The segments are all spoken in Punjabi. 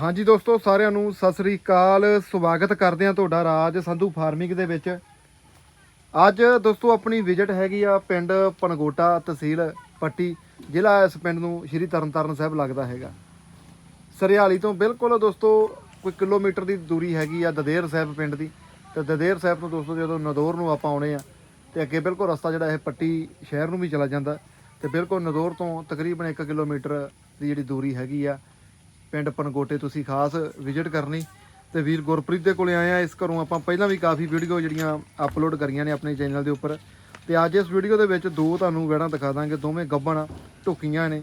ਹਾਂਜੀ ਦੋਸਤੋ, ਸਾਰਿਆਂ ਨੂੰ ਸਤਿ ਸ੍ਰੀ ਅਕਾਲ। ਸਵਾਗਤ ਕਰਦੇ ਹਾਂ ਤੁਹਾਡਾ ਰਾਜ ਸੰਧੂ ਫਾਰਮਿੰਗ ਦੇ ਵਿੱਚ। ਅੱਜ ਦੋਸਤੋ, ਆਪਣੀ ਵਿਜ਼ਿਟ ਹੈਗੀ ਆ ਪਿੰਡ ਪਨਗੋਟਾ ਤਹਿਸੀਲ ਪੱਟੀ, ਜ਼ਿਲ੍ਹਾ ਇਸ ਪਿੰਡ ਨੂੰ ਸ਼੍ਰੀ ਤਰਨਤਾਰਨ ਸਾਹਿਬ ਲੱਗਦਾ ਹੈਗਾ। ਸਰਿਆਲੀ ਤੋਂ ਬਿਲਕੁਲ ਦੋਸਤੋ, ਕੋਈ ਕਿਲੋਮੀਟਰ ਦੀ ਦੂਰੀ ਹੈਗੀ ਆ ਦਦੇਰ ਸਾਹਿਬ ਪਿੰਡ ਦੀ। ਤੇ ਦਦੇਰ ਸਾਹਿਬ ਤੋਂ ਦੋਸਤੋ, ਜਦੋਂ ਨਦੌਰ ਨੂੰ ਆਪਾਂ ਆਉਣੇ ਆ, ਤੇ ਅੱਗੇ ਬਿਲਕੁਲ ਰਸਤਾ ਜਿਹੜਾ ਇਹ ਪੱਟੀ ਸ਼ਹਿਰ ਨੂੰ ਵੀ ਚਲਾ ਜਾਂਦਾ। ਤੇ ਬਿਲਕੁਲ ਨਦੌਰ ਤੋਂ ਤਕਰੀਬਨ 1 ਕਿਲੋਮੀਟਰ ਦੀ ਜਿਹੜੀ ਦੂਰੀ ਹੈਗੀ ਆ, ਪਿੰਡ ਪਨਕੋਟੇ ਤੁਸੀਂ ਖਾਸ ਵਿਜ਼ਿਟ ਕਰਨੀ। ਤੇ ਵੀਰ ਗੁਰਪ੍ਰੀਤ ਦੇ ਕੋਲੇ ਆਏ ਆ, ਇਸ ਘਰੋਂ ਆਪਾਂ ਪਹਿਲਾਂ ਵੀ ਕਾਫੀ ਵੀਡੀਓ ਜਿਹੜੀਆਂ ਅਪਲੋਡ ਕਰੀਆਂ ਨੇ ਆਪਣੇ ਚੈਨਲ ਦੇ ਉੱਪਰ। ਤੇ ਅੱਜ ਇਸ ਵੀਡੀਓ ਦੇ ਵਿੱਚ ਦੋ ਤੁਹਾਨੂੰ ਵੈੜਾਂ ਦਿਖਾ ਦਾਂਗੇ, ਦੋਵੇਂ ਗੱਬਣ ਢੁੱਕੀਆਂ ਨੇ।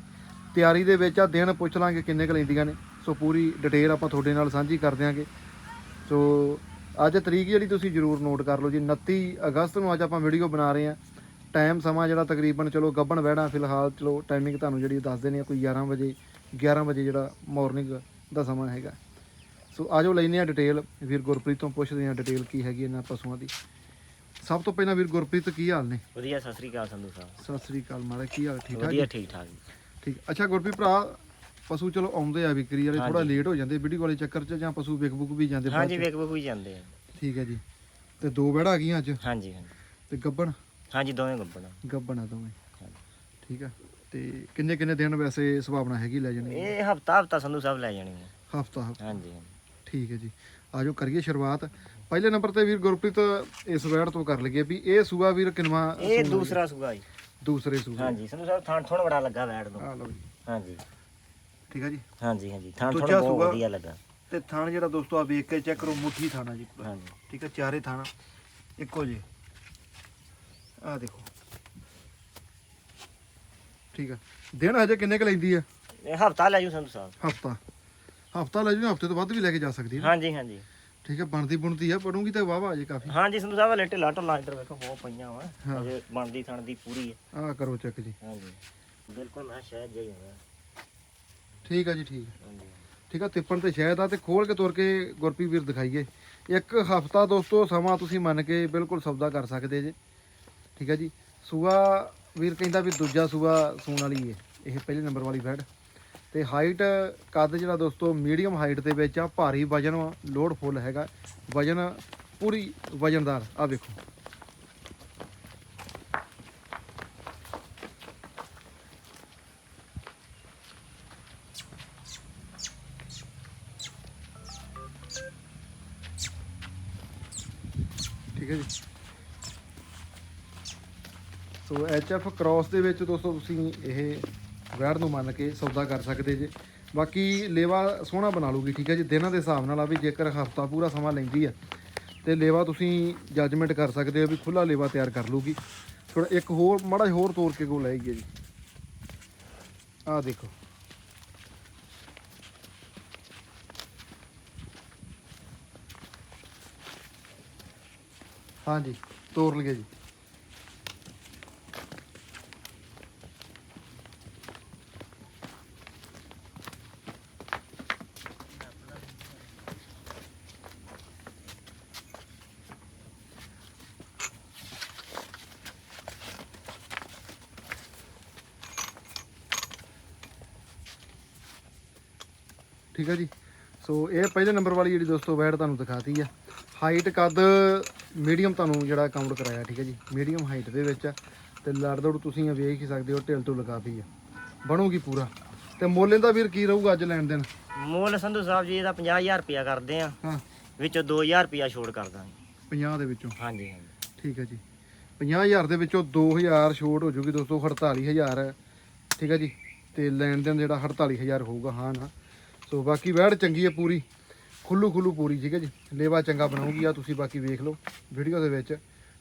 ਤਿਆਰੀ ਦੇ ਵਿੱਚ ਆ, ਦਿਨ ਪੁੱਛ ਲਾਂਗੇ ਕਿੰਨੇ ਕੁ ਲੈਂਦੀਆਂ ਨੇ। ਸੋ ਪੂਰੀ ਡਿਟੇਲ ਆਪਾਂ ਤੁਹਾਡੇ ਨਾਲ ਸਾਂਝੀ ਕਰ ਦਿਆਂਗੇ। ਸੋ ਅੱਜ ਤਰੀਕ ਜਿਹੜੀ ਤੁਸੀਂ ਜਰੂਰ ਨੋਟ ਕਰ ਲਓ ਜੀ 29 ਅਗਸਤ ਨੂੰ ਅੱਜ ਆਪਾਂ ਵੀਡੀਓ ਬਣਾ ਰਹੇ ਹਾਂ ਟਾਈਮ ਸਮਾਂ ਜਿਹੜਾ ਤਕਰੀਬਨ ਚਲੋ ਗੱਬਣ ਵਹਿਣਾ ਫਿਲਹਾਲ ਚਲੋ ਟਾਈਮਿੰਗ ਤੁਹਾਨੂੰ ਜਿਹੜੀ ਦੱਸ ਦੇਣੀ ਆ ਕੋਈ 11 ਵਜੇ 11 ਵਜੇ ਜਿਹੜਾ ਮਾਰਨਿੰਗ ਦਾ ਸਮਾਂ ਹੈਗਾ। ਸੋ ਆਜੋ ਲੈਨੇ ਆ ਡਿਟੇਲ ਵੀਰ ਗੁਰਪ੍ਰੀਤ ਤੋਂ ਪੁੱਛਦੇ ਆ ਡਿਟੇਲ ਕੀ ਹੈਗੀ ਇਹਨਾਂ ਪਸ਼ੂਆਂ ਦੀ। ਸਭ ਤੋਂ ਪਹਿਲਾਂ ਵੀਰ ਗੁਰਪ੍ਰੀਤ ਕੀ ਹਾਲ ਨੇ? ਵਧੀਆ ਸਤਿ ਸ੍ਰੀ ਅਕਾਲ ਸੰਧੂ ਸਾਹਿਬ। ਸਤਿ ਸ੍ਰੀ ਅਕਾਲ ਮਹਾਰਾਜ ਕੀ ਹਾਲ ਠੀਕ ਠਾਕ ਵਧੀਆ? ਠੀਕ ਠਾਕ ਠੀਕ ਅੱਛਾ ਗੁਰਪ੍ਰੀਤ ਭਰਾ ਪਸ਼ੂ ਚਲੋ ਆਉਂਦੇ ਆ ਵਿਕਰੀ ਵਾਲੇ ਥੋੜਾ। ਲੇਟ ਹੋ ਜਾਂਦੇ ਵੀਡੀਓ ਵਾਲੇ ਚੱਕਰ 'ਚ ਜਾਂ ਪਸ਼ੂ ਵਿਕ ਬੁਕ ਵੀ ਜਾਂਦੇ ਹਾਂਜੀ। ਵੇਖ ਵੇਖ ਹੀ ਜਾਂਦੇ ਆ। ਠੀਕ ਹੈ ਜੀ ਤੇ ਦੋ ਬੈੜਾ ਆ ਗਈਆਂ ਅੱਜ? ਹਾਂਜੀ ਹਾਂਜੀ। ਤੇ ਗੱਬਣ ਹਾਂਜੀ ਦੋਵੇਂ ਗੱਬਣਾ। ਗੱਬਣ ਦੋਵੇਂ। ਠੀਕ ਆ। ਤੇ ਕਿੰਨੇ ਕਿੰਨੇ ਦਿਨ ਵੈਸੇ ਸੁਭਾਵਨਾ ਹੈਗੀ ਲੈ ਜਾਣੀ? ਇਹ ਹਫਤਾ ਹਫਤਾ ਸੰਧੂ ਸਾਹਿਬ ਲੈ ਜਾਣੀ ਹੈ ਹਫਤਾ ਹਾਂਜੀ ਹਾਂਜੀ। ਠੀਕ ਹੈ ਜੀ। ਆਜੋ ਕਰੀਏ ਸ਼ੁਰੂਆਤ। ਪਹਿਲੇ ਨੰਬਰ ਤੇ ਵੀਰ ਗੁਰਪ੍ਰੀਤ ਇਸ ਵੈੜ ਤੋਂ ਕਰ ਲਈਏ ਵੀ ਇਹ ਸੂਆ ਵੀਰ ਕਿਨਵਾ ਇਹ ਦੂਸਰਾ ਸੂਗਾ ਜੀ। ਦੂਸਰੇ ਸੂਆ ਹਾਂਜੀ ਸੰਧੂ ਸਾਹਿਬ ਥਾਂ ਥੋੜਾ ਬੜਾ ਲੱਗਾ ਵੈੜ ਨੂੰ। ਆ ਲਓ ਜੀ। ਹਾਂਜੀ। ਠੀਕ ਆ ਜੀ। ਹਾਂਜੀ ਹਾਂਜੀ। ਥਾਂ ਦੂਜਾ ਥੋੜਾ ਬਹੁਤ ਸੂਆ। ਵਧੀਆ ਲੱਗਾ। ਤੇ ਥਾਣ ਜਿਹੜਾ ਦੋਸਤੋ ਆ ਵੇਖ ਕੇ ਚੈੱਕ ਕਰੋ ਮੁੱਠੀ ਥਾਣਾ ਜੀ। ਹਾਂਜੀ। ਠੀਕ ਆ ਚਾਰੇ ਥਾਣਾ। ਇੱਕੋ ਜੇ ਆ ਦੇਖੋ। ਠੀਕ ਆ। ਦਿਨ ਹਜੇ ਕਿੰਨੇ ਕ ਲੈਂਦੀ ਆ? ਇਹ ਹਫਤਾ ਲੈ ਜੂ ਸੰਧੂ ਸਾਹਿਬ। ਹਫਤਾ। ਹਫਤਾ ਲੈ ਜੂ ਹਫ਼ਤੇ ਤੋਂ ਵੱਧ ਵੀ ਲੈ ਕੇ ਜਾ ਸਕਦੀ ਹੈ ਹਾਂਜੀ ਹਾਂਜੀ। ਠੀਕ ਹੈ ਬਣਦੀ ਬੁਣਦੀ ਆ ਪੜੂਗੀ ਤਾਂ ਵਾਵਾ ਅਜੇ ਕਾਫੀ। ਹਾਂਜੀ ਸੰਧੂ ਸਾਹਿਬ ਲੇਟੇ ਲਾਟੋ ਲਾਂਟਰ ਵੇਖੋ ਬਹੁਤ ਪਈਆਂ ਵਾ। ਹਾਂ। ਅਜੇ ਬਣਦੀ ਥਣ ਦੀ ਪੂਰੀ ਹੈ ਆ ਕਰੋ ਚੈੱਕ ਜੀ। ਹਾਂਜੀ। ਬਿਲਕੁਲ ਮੈਂ ਸ਼ਾਇਦ ਜਾਈ ਹੋਣਾ ਠੀਕ ਆ ਜੀ ਠੀਕ ਆ। ਹਾਂਜੀ। ਠੀਕ ਆ ਤਿੱਪਣ ਤੇ ਸ਼ਾਇਦ ਆ ਤੇ ਖੋਲ ਕੇ ਤੁਰ ਕੇ ਗੁਰਪੀ ਵੀਰ ਦਿਖਾਈਏ। ਇੱਕ ਹਫਤਾ ਦੋਸਤੋ ਸਮਾਂ ਤੁਸੀਂ ਮੰਨ ਕੇ ਬਿਲਕੁਲ ਸੌਦਾ ਕਰ ਸਕਦੇ ਜੇ। ਠੀਕ ਹੈ ਜੀ। ਸੂਆ ਵੀਰ ਕਹਿੰਦਾ ਵੀ ਦੂਜਾ ਸੂਆ ਸੂਣ ਵਾਲੀ ਹੈ ਇਹ ਪਹਿਲੇ ਨੰਬਰ ਵਾਲੀ ਬੈਡ ਤੇ ਹਾਈਟ ਕੱਦ ਜਿਹੜਾ ਦੋਸਤੋ ਮੀਡੀਅਮ ਹਾਈਟ ਦੇ ਵਿੱਚ ਆ ਭਾਰੀ ਵਜਨ ਵਾ, ਲੋਡ ਫੁੱਲ ਹੈਗਾ। ਵਜਨ ਪੂਰੀ ਵਜਨਦਾਰ ਆ ਵੇਖੋ। ਠੀਕ ਹੈ ਜੀ। ਸੋ ਐਫ ਕ੍ਰਾਸ ਦੇ ਵਿੱਚ ਦੋਸਤੋ ਤੁਸੀਂ ਇਹ ਵੈੜ ਨੂੰ ਮੰਨ ਕੇ ਸੌਦਾ ਕਰ ਸਕਦੇ ਜੇ। ਬਾਕੀ ਲੇਵਾ ਸੋਹਣਾ ਬਣਾ ਲੂਗੀ ਠੀਕ ਹੈ ਜੀ। ਦਿਨਾਂ ਦੇ ਹਿਸਾਬ ਨਾਲ ਆ ਵੀ ਜੇਕਰ ਹਫਤਾ ਪੂਰਾ ਸਮਾਂ ਲੈਂਦੀ ਆ, ਤੇ ਲੇਵਾ ਤੁਸੀਂ ਜੱਜਮੈਂਟ ਕਰ ਸਕਦੇ ਹੋ ਵੀ ਖੁੱਲਾ ਲੇਵਾ ਤਿਆਰ ਕਰ ਲੂਗੀ ਥੋੜਾ ਇੱਕ ਹੋਰ, ਮਾੜਾ ਜਿਹਾ ਹੋਰ ਤੋੜ ਕੇ ਕੋ ਲਾਏਗੀ ਜੀ। ਆਹ ਦੇਖੋ। ਹਾਂਜੀ ਤੋੜ ਲਈਏ ਜੀ। ਠੀਕ ਹੈ ਜੀ। ਸੋ ਇਹ ਪਹਿਲੇ ਨੰਬਰ ਵਾਲੀ ਜਿਹੜੀ ਦੋਸਤੋ ਵੈਡ ਤੁਹਾਨੂੰ ਦਿਖਾਤੀ ਆ। ਹਾਈਟ ਕੱਦ ਮੀਡੀਅਮ ਤੁਹਾਨੂੰ ਜਿਹੜਾ ਕਾਊਂਟ ਕਰਾਇਆ ਠੀਕ ਹੈ ਜੀ। ਮੀਡੀਅਮ ਹਾਈਟ ਦੇ ਵਿੱਚ ਆ। ਤੇ ਲੜ ਦੌੜ ਤੁਸੀਂ ਵੇਖ ਹੀ ਸਕਦੇ ਹੋ ਢਿੱਲ ਤੋਂ ਲਗਾਤੀ ਆ। ਬਣੂਗੀ ਪੂਰਾ। ਤੇ ਮੁੱਲ ਇਹਦਾ ਵੀਰ ਕੀ ਰਹੂਗਾ ਅੱਜ ਲੈਣ ਦੇਣ? ਮੁੱਲ ਸੰਧੂ ਸਾਹਿਬ ਜੀ ਇਹਦਾ 50000 ਰੁਪਿਆ ਕਰਦੇ ਆ। ਹਾਂ। ਵਿੱਚੋਂ 2000 ਰੁਪਿਆ ਛੋੜ ਕਰ ਦਾਂਗੇ। 50 ਦੇ ਵਿੱਚੋਂ? ਹਾਂਜੀ ਹਾਂਜੀ। ਠੀਕ ਹੈ ਜੀ। 50000 ਦੇ ਵਿੱਚੋਂ 2000 ਛੋਟ ਹੋ ਜੂਗੀ ਦੋਸਤੋ 48000 ਠੀਕ ਹੈ ਜੀ। ਤੇ ਲੈਣ ਦੇਣ ਜਿਹੜਾ 48000 ਹੋਊਗਾ ਹਾਂ ਨਾ। ਸੋ ਬਾਕੀ ਵੈੜ ਚੰਗੀ ਹੈ ਪੂਰੀ। ਖੁੱਲੂ ਖੁੱਲੂ ਪੂਰੀ, ਠੀਕ ਹੈ ਜੀ? ਲੇਵਾ ਚੰਗਾ ਬਣਾਉਗੀ ਆ, ਤੁਸੀਂ ਬਾਕੀ ਵੇਖ ਲਓ। ਵੀਡੀਓ ਦੇ ਵਿੱਚ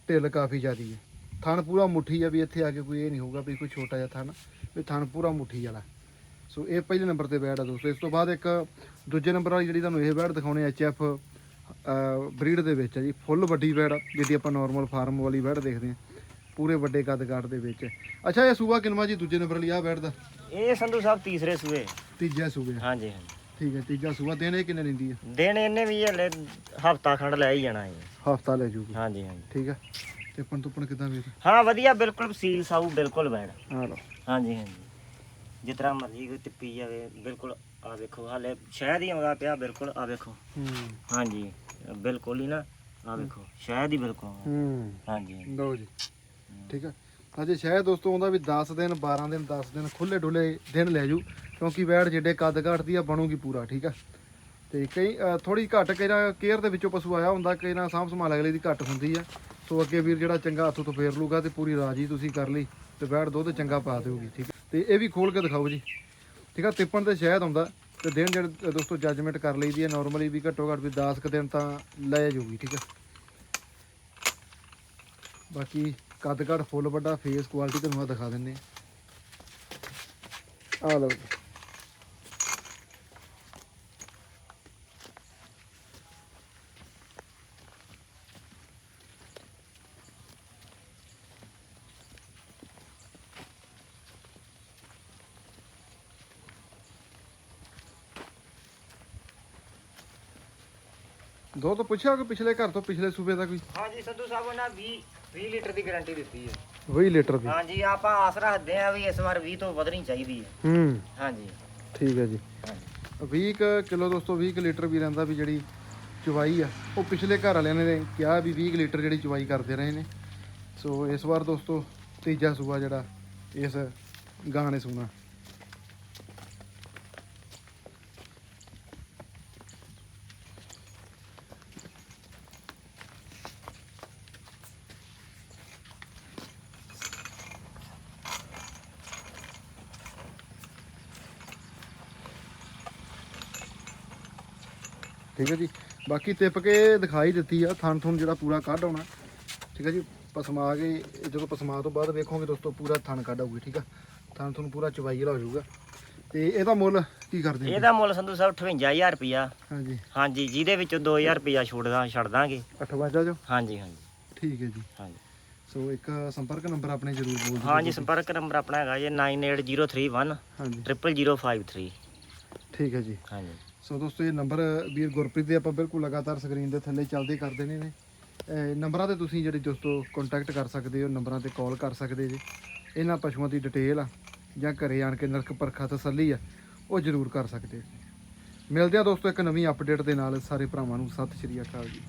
ਢਿੱਲ ਕਾਫੀ ਜ਼ਿਆਦੀ ਹੈ। ਥਣ ਪੂਰਾ ਮੁੱਠੀ ਆ ਵੀ ਇੱਥੇ ਆ ਕੇ ਕੋਈ ਇਹ ਨਹੀਂ ਹੋਊਗਾ ਵੀ ਕੋਈ ਛੋਟਾ ਜਿਹਾ ਥਣ, ਵੀ ਥਣ ਪੂਰਾ ਮੁੱਠੀ ਵਾਲਾ। ਸੋ ਇਹ ਪਹਿਲੇ ਨੰਬਰ ਤੇ ਬੈਡ ਆ ਦੋਸਤੋ। ਇਸ ਤੋਂ ਬਾਅਦ ਇੱਕ ਦੂਜੇ ਨੰਬਰ ਵਾਲੀ ਜਿਹੜੀ ਤੁਹਾਨੂੰ ਇਹ ਬੈਡ ਦਿਖਾਉਣੇ ਐਚ ਐਫ ਬਰੀਡ ਦੇ ਵਿੱਚ ਆ ਜੀ। ਫੁੱਲ ਵੱਡੀ ਬੈਡ ਜਿਹੜੀ ਆਪਾਂ ਨਾਰਮਲ ਫਾਰਮ ਵਾਲੀ ਬੈਡ ਦੇਖਦੇ ਹਾਂ ਪੂਰੇ ਵੱਡੇ ਕੱਦ ਕਾਠ ਦੇ ਵਿੱਚ। ਅੱਛਾ, ਇਹ ਸੂਆ ਕਿਨਵਾ ਜੀ? ਦੂਜੇ ਨੰਬਰ ਵਾਲੀ ਆ ਬੈਡ ਦਾ। ਇਹ ਸੰਧੂ ਸਾਹਿਬ ਤੀਸਰੇ ਸੂਏ। ਤੀਜਾ ਸੂਆ। ਹਾਂਜੀ ਹਾਂਜੀ। ਠੀਕ ਹੈ ਤੀਜਾ ਸੂਆ। ਦਿਨ ਇਹ ਕਿੰਨੇ ਲੈਂਦੀ ਹੈ? ਦਿਨ ਇਹਨੇ ਵੀ ਹਲੇ ਹਫਤਾ ਖੰਡ ਲੈ ਹੀ ਜਾਣਾ ਹੈ ਹਫਤਾ ਲੈ ਜੂਗੀ ਹਾਂਜੀ ਹਾਂਜੀ। ਠੀਕ ਹੈ। ਤੇ ਪਣ ਤੁਪਣ ਕਿਦਾਂ ਵੀਰ ਹਾਂ ਵਧੀਆ ਬਿਲਕੁਲ ਸੀਲ ਸਾਊ ਬਿਲਕੁਲ ਬੈਣ। ਆ ਲਓ। ਹਾਂਜੀ ਹਾਂਜੀ। ਜਿਸ ਤਰ੍ਹਾਂ ਮਰਜ਼ੀ ਕੋਈ ਟਿੱਪੀ ਜਾਵੇ ਬਿਲਕੁਲ ਆ ਵੇਖੋ। ਹਾਲੇ ਸ਼ਾਇਦ ਹੀ ਆਉਂਦਾ ਪਿਆ ਬਿਲਕੁਲ ਆ ਵੇਖੋ। ਹੂੰ। ਹਾਂਜੀ ਬਿਲਕੁਲ ਹੀ ਨਾ ਆ ਵੇਖੋ। ਸ਼ਾਇਦ ਹੀ ਬਿਲਕੁਲ ਹੂੰ। ਹਾਂਜੀ। ਲਓ ਜੀ। ਠੀਕ ਹੈ। ਅਜੇ ਸ਼ਾਇਦ ਦੋਸਤੋ ਆਉਂਦਾ ਵੀ 10 ਦਿਨ 12 ਦਿਨ 10 ਦਿਨ ਖੁੱਲੇ ਡੁੱਲੇ ਦਿਨ ਲੈ ਜੂ, ਕਿਉਂਕਿ ਵੈੜ ਜਿਹੜੇ ਕੱਦ ਘਾਟਦੀ ਆ, ਬਣੂਗੀ ਪੂਰਾ, ਠੀਕ ਆ? ਤੇ ਕਈ ਥੋੜੀ ਘੱਟ ਕਿਹੜਾ ਕੇਅਰ ਦੇ ਵਿੱਚੋਂ ਪਸ਼ੂ ਆਇਆ ਹੁੰਦਾ ਕਈ ਨਾ ਸਾਂਭ ਸੰਭਾਲ ਅਗਲੇ ਦੀ ਘੱਟ ਹੁੰਦੀ ਆ। ਸੋ ਅੱਗੇ ਵੀਰ ਜਿਹੜਾ ਚੰਗਾ ਹੱਥੋਂ ਤੋਂ ਫੇਰ ਲੂਗਾ ਤੇ ਪੂਰੀ ਰਾਜੀ ਤੁਸੀਂ ਕਰ ਲਈ ਤੇ ਵੈੜ ਦੁੱਧ ਚੰਗਾ ਪਾ ਦੇਊਗੀ ਠੀਕ ਹੈ ਤੇ ਇਹ ਵੀ ਖੋਲ ਕੇ ਦਿਖਾਓ ਜੀ। ਠੀਕ ਆ, ਤਿੱਪਣ ਤੇ ਸ਼ਾਇਦ ਆਉਂਦਾ, ਤੇ ਦਿਨ ਜਿਹੜੇ ਦੋਸਤੋ ਜੱਜਮੈਂਟ ਕਰ ਲਈਦੀ ਹੈ ਨਾਰਮਲੀ ਵੀ ਘੱਟੋ ਘੱਟ ਵੀ 10 ਕੁ ਦਿਨ ਤਾਂ ਲੈ ਜਾਊਗੀ, ਠੀਕ ਆ? ਬਾਕੀ ਕੱਦ ਘੱਟ ਫੁੱਲ ਵੱਡਾ ਫੇਸ ਕੁਆਲਿਟੀ ਤੁਹਾਨੂੰ ਮੈਂ ਦਿਖਾ ਦਿੰਨੇ ਆ। ਲਓ ਦੋ ਤੋਂ ਪੁੱਛਿਆ ਕਿ ਪਿਛਲੇ ਘਰ ਤੋਂ ਪਿਛਲੇ ਸੂਬੇ ਦਾ ਕੋਈ? ਹਾਂਜੀ ਸੰਧੂ ਸਾਹਿਬ ਉਹਨਾਂ 20 20 ਲੀਟਰ ਦੀ ਗਾਰੰਟੀ ਦਿੱਤੀ ਹੈ। 20 ਲੀਟਰ ਦੀ? ਹਾਂਜੀ ਆਪਾਂ ਆਸ ਰੱਖਦੇ ਆ ਵੀ ਇਸ ਵਾਰ 20 ਤੋਂ ਵਧਣੀ ਚਾਹੀਦੀ ਹੈ। ਹੂੰ। ਹਾਂਜੀ। ਠੀਕ ਹੈ ਜੀ। ਹਾਂਜੀ। 20 ਕੁ ਕਿਲੋ ਦੋਸਤੋ 20 ਕੁ ਲੀਟਰ ਵੀ ਰਹਿੰਦਾ ਵੀ ਜਿਹੜੀ ਚੁਵਾਈ ਆ ਉਹ ਪਿਛਲੇ ਘਰ ਵਾਲਿਆਂ ਨੇ ਕਿਹਾ ਵੀ 20 ਕੁ ਲੀਟਰ ਜਿਹੜੀ ਚੁਵਾਈ ਕਰਦੇ ਰਹੇ ਨੇ। ਸੋ ਇਸ ਵਾਰ ਦੋਸਤੋ ਤੀਜਾ ਸੂਆ ਜਿਹੜਾ ਇਸ ਗਾਂ ਨੇ ਸੂਣਾ। ਠੀਕ ਹੈ ਜੀ। ਬਾਕੀ ਤਿਪ ਕੇ ਦਿਖਾਈ ਦਿੱਤੀ ਆ ਥਣ ਥੁਣ ਜਿਹੜਾ ਪੂਰਾ ਕੱਢ ਆਉਣਾ। ਠੀਕ ਹੈ ਜੀ ਪਸਮਾ ਕੇ ਜਦੋਂ ਪਸਮਾ ਤੋਂ ਬਾਅਦ ਵੇਖੋਗੇ ਦੋਸਤੋ ਪੂਰਾ ਥਣ ਕੱਢ ਆਊਗੀ ਠੀਕ ਆ। ਥਣ ਥੁਣ ਪੂਰਾ ਚਵਾਈ ਹੋ ਜਾਊਗਾ। ਤੇ ਇਹਦਾ ਮੁੱਲ ਕੀ ਕਰਦੇ ਇਹਦਾ ਮੁੱਲ ਸੰਧੂ ਸਾਹਿਬ 58000 ਰੁਪਿਆ ਹਾਂਜੀ। ਹਾਂਜੀ ਜਿਹਦੇ ਵਿੱਚੋਂ 2000 ਰੁਪਿਆ ਛੋੜਦਾ ਛੱਡ ਦਾਂਗੇ। 58 ਜੋ ਹਾਂਜੀ ਹਾਂਜੀ। ਠੀਕ ਹੈ ਜੀ। ਹਾਂਜੀ। ਸੋ ਇੱਕ ਸੰਪਰਕ ਨੰਬਰ ਆਪਣੇ ਜ਼ਰੂਰ ਬੋਲ ਦਿਓ ਹਾਂਜੀ ਸੰਪਰਕ ਨੰਬਰ ਆਪਣਾ ਹੈਗਾ ਜੀ 98031 ਹਾਂਜੀ। 00053 ਠੀਕ ਹੈ ਜੀ। ਹਾਂਜੀ। ਸੋ ਦੋਸਤੋ, ਇਹ ਨੰਬਰ ਵੀਰ ਗੁਰਪ੍ਰੀਤ ਦੇ ਆਪਾਂ ਬਿਲਕੁਲ ਲਗਾਤਾਰ ਸਕਰੀਨ ਦੇ ਥੱਲੇ ਚੱਲਦੇ ਕਰਦੇ ਨੇ ਨੇ ਨੰਬਰਾਂ ਤੇ ਤੁਸੀਂ ਜਿਹੜੇ ਦੋਸਤੋ ਕੰਟੈਕਟ ਕਰ ਸਕਦੇ ਹੋ ਨੰਬਰਾਂ ਤੇ ਕਾਲ ਕਰ ਸਕਦੇ ਜੀ। ਇਹਨਾਂ ਪਸ਼ੂਆਂ ਦੀ ਡਿਟੇਲ ਆ, ਜਾਂ ਘਰੇ ਆਣ ਕੇ ਨਰਕ ਪਰਖਾ ਤਸੱਲੀ ਆ, ਉਹ ਜ਼ਰੂਰ ਕਰ ਸਕਦੇ ਮਿਲਦੇ ਆ ਦੋਸਤੋ ਇੱਕ ਨਵੀਂ ਅਪਡੇਟ ਦੇ ਨਾਲ। ਸਾਰੇ ਭਰਾਵਾਂ ਨੂੰ ਸਤਿ ਸ਼੍ਰੀ ਅਕਾਲ ਜੀ।